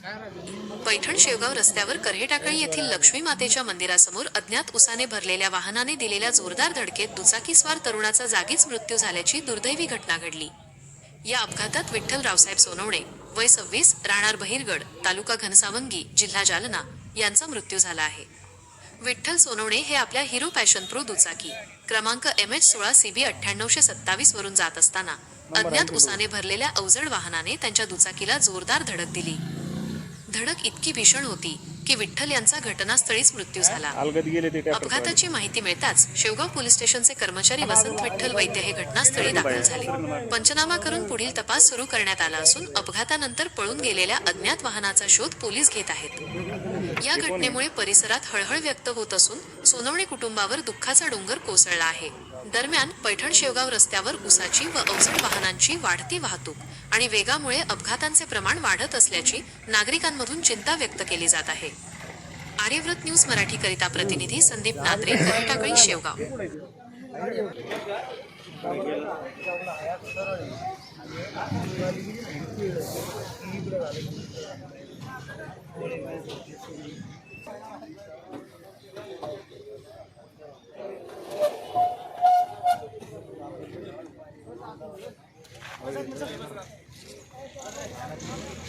पैठण शेवगाव रस्त्यावर कऱ्हेटाकळी येथील लक्ष्मी मातेच्या मंदिरासमोर अज्ञात उसाने भरलेल्या वाहनाने दिलेल्या जोरदार धडकेत दुचाकीस्वार तरुणाचा जागीच मृत्यू झाल्याची दुर्दैवी घटना घडली. या अपघातात विठ्ठल रावसाहेब सोनवणे वय सव्वीस राहणार बहिरगड तालुका घनसावंगी जिल्हा जालना यांचा मृत्यू झाला आहे. विठ्ठल सोनवणे हे आपल्या हिरो पॅशन प्रो दुचाकी क्रमांक एम एच सोळा सीबी अठ्ठ्याण्णवशे सत्तावीस वरून जात असताना अज्ञात उसाने भरलेल्या अवजड वाहनाने त्यांच्या दुचाकीला जोरदार धडक दिली. धडक इतकी भीषण होती की विठ्ठल यांचा घटनास्थळीच मृत्यू झाला. अपघाताची माहिती मिळताच शेवगाव पोलीस स्टेशनचे कर्मचारी वसंत विठ्ठल वैद्य हे घटनास्थळी दाखल झाले. पंचनामा करून पुढील तपास सुरू करण्यात आला असून अपघातानंतर पळून गेलेल्या अज्ञात वाहनाचा शोध पोलीस घेत आहेत. या घटनेमुळे परिसरात हळहळ व्यक्त होत असून सोनवणे कुटुंबावर दुःखाचा डोंगर कोसळला आहे. दरम्यान पैठण शेवगाव रस्त्यावर उसाची व अवजड वाहनांची वाढती वाहतूक आणि वेगामुळे अपघातांचे प्रमाण वाढत असल्याची नागरिकांमधून चिंता व्यक्त केली जात आहे. आर्यव्रत न्यूज मराठीकरिता प्रतिनिधी संदीप नात्रे टाकळी शेवगाव. よろしくお願いします。